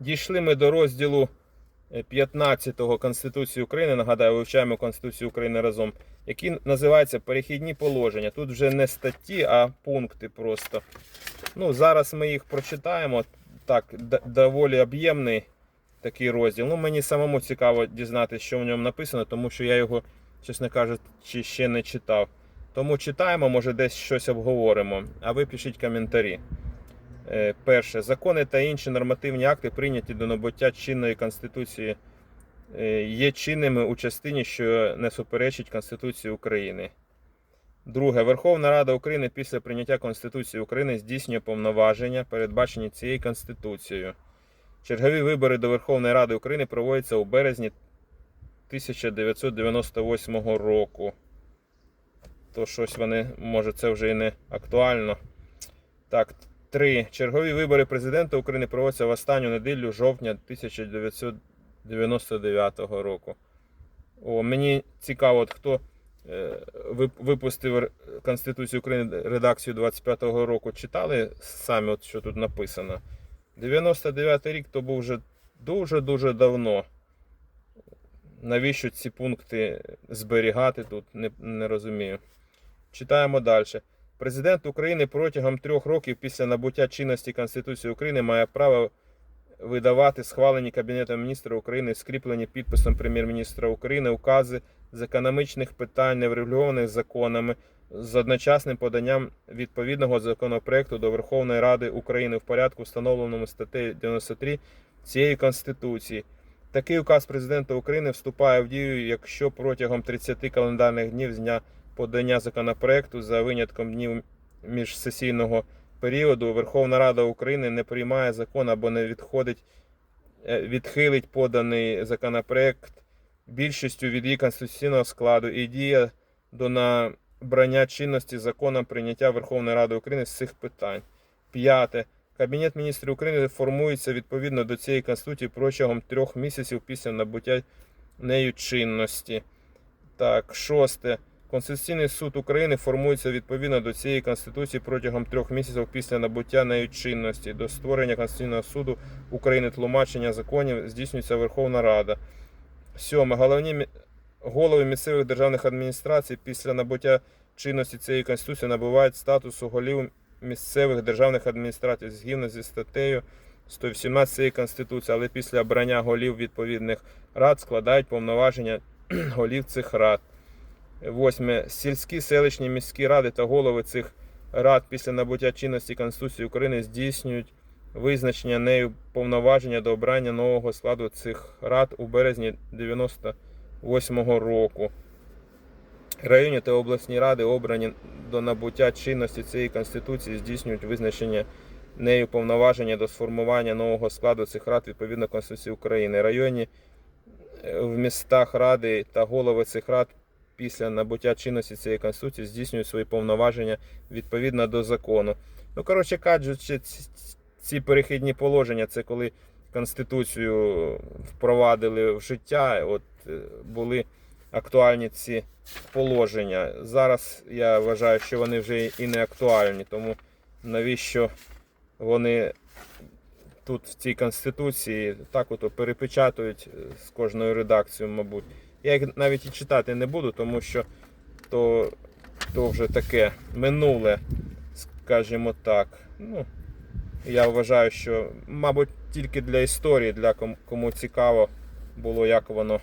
Дійшли ми до розділу 15 Конституції України. Нагадаю, вивчаємо Конституцію України разом, який називається Перехідні положення. Тут вже не статті, а пункти просто. Ну, зараз ми їх прочитаємо. Так, доволі об'ємний такий розділ. Ну, мені самому цікаво дізнатися, що в ньому написано, тому що я його, чесно кажучи, ще не читав. Тому читаємо, може десь щось обговоримо. А ви пишіть коментарі. Е, Перше. Закони та інші нормативні акти, прийняті до набуття чинної Конституції, е, є чинними у частині, що не суперечить Конституції України. Друге. Верховна Рада України після прийняття Конституції України здійснює повноваження, передбачені цією Конституцією. Чергові вибори до Верховної Ради України проводяться у березні 1998 року. То щось вони, може, це вже і не актуально. Так, три. Чергові вибори президента України проводяться в останню неділю жовтня 1999 року. О, мені цікаво, от хто е, випустив Конституцію України редакцію 25-го року. Читали самі, от що тут написано. 99 рік то був вже дуже-дуже давно. Навіщо ці пункти зберігати тут, не, не розумію. Читаємо далі. Президент України протягом трьох років після набуття чинності Конституції України має право видавати схвалені Кабінетом міністрів України, скріплені підписом прем'єр-міністра України, укази з економічних питань, не врегульованих законами, з одночасним поданням відповідного законопроекту до Верховної Ради України в порядку, встановленому статтею 93 цієї Конституції. Такий указ президента України вступає в дію, якщо протягом 30 календарних днів з дня подання законопроекту за винятком днів міжсесійного періоду Верховна Рада України не приймає закон або не відходить, е, відхилить поданий законопроект більшістю від її конституційного складу і діє до набрання чинності законом прийняття Верховної Ради України з цих питань. П'яте. Кабінет міністрів України формується відповідно до цієї конституції протягом трьох місяців після набуття нею чинності. Так, шосте. Конституційний суд України формується відповідно до цієї конституції протягом трьох місяців після набуття нею чинності. До створення Конституційного суду України тлумачення законів здійснюється Верховна Рада. Сьоме. Головні голови місцевих державних адміністрацій після набуття чинності цієї конституції набувають статусу голів місцевих державних адміністрацій згідно зі статтею 118 цієї конституції, але після обрання голів відповідних рад складають повноваження голів цих рад. Восьме. Сільські, селищні, міські ради та голови цих рад після набуття чинності Конституції України здійснюють визначення нею повноваження до обрання нового складу цих рад у березні 98 року. Районні та обласні ради, обрані до набуття чинності цієї Конституції, здійснюють визначення нею повноваження до сформування нового складу цих рад відповідно Конституції України. Районні е, в містах ради та голови цих рад після набуття чинності цієї конституції здійснюють свої повноваження відповідно до закону. Ну, коротше кажучи, ці, перехідні положення це коли конституцію впровадили в життя, от е, були актуальні ці положення. Зараз я вважаю, що вони вже і не актуальні, тому навіщо вони тут в цій конституції так от перепечатують е, з кожною редакцією, мабуть. Я їх навіть і читати не буду, тому що то, то вже таке минуле, скажімо так. Ну, я вважаю, що, мабуть, тільки для історії, для кому цікаво було, як воно.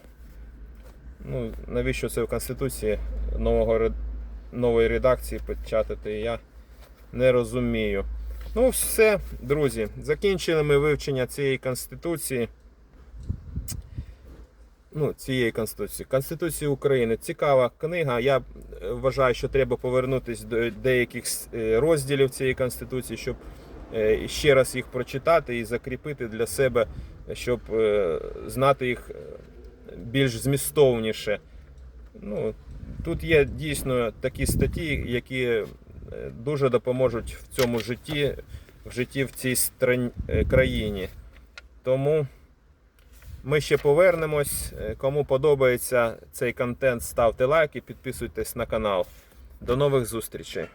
Ну, навіщо це в Конституції нового, нової редакції печатати, я не розумію. Ну, все, друзі, закінчили ми вивчення цієї Конституції ну, цієї Конституції. Конституції України. Цікава книга. Я е, вважаю, що треба повернутися до деяких е, розділів цієї Конституції, щоб е, ще раз їх прочитати і закріпити для себе, щоб знати їх більш змістовніше. Ну, тут є дійсно такі статті, які дуже допоможуть в цьому житті, в житті в цій стран- е, країні. Тому. Ми ще повернемось. Е, Кому подобається цей контент, ставте лайки, підписуйтесь на канал. До нових зустрічей!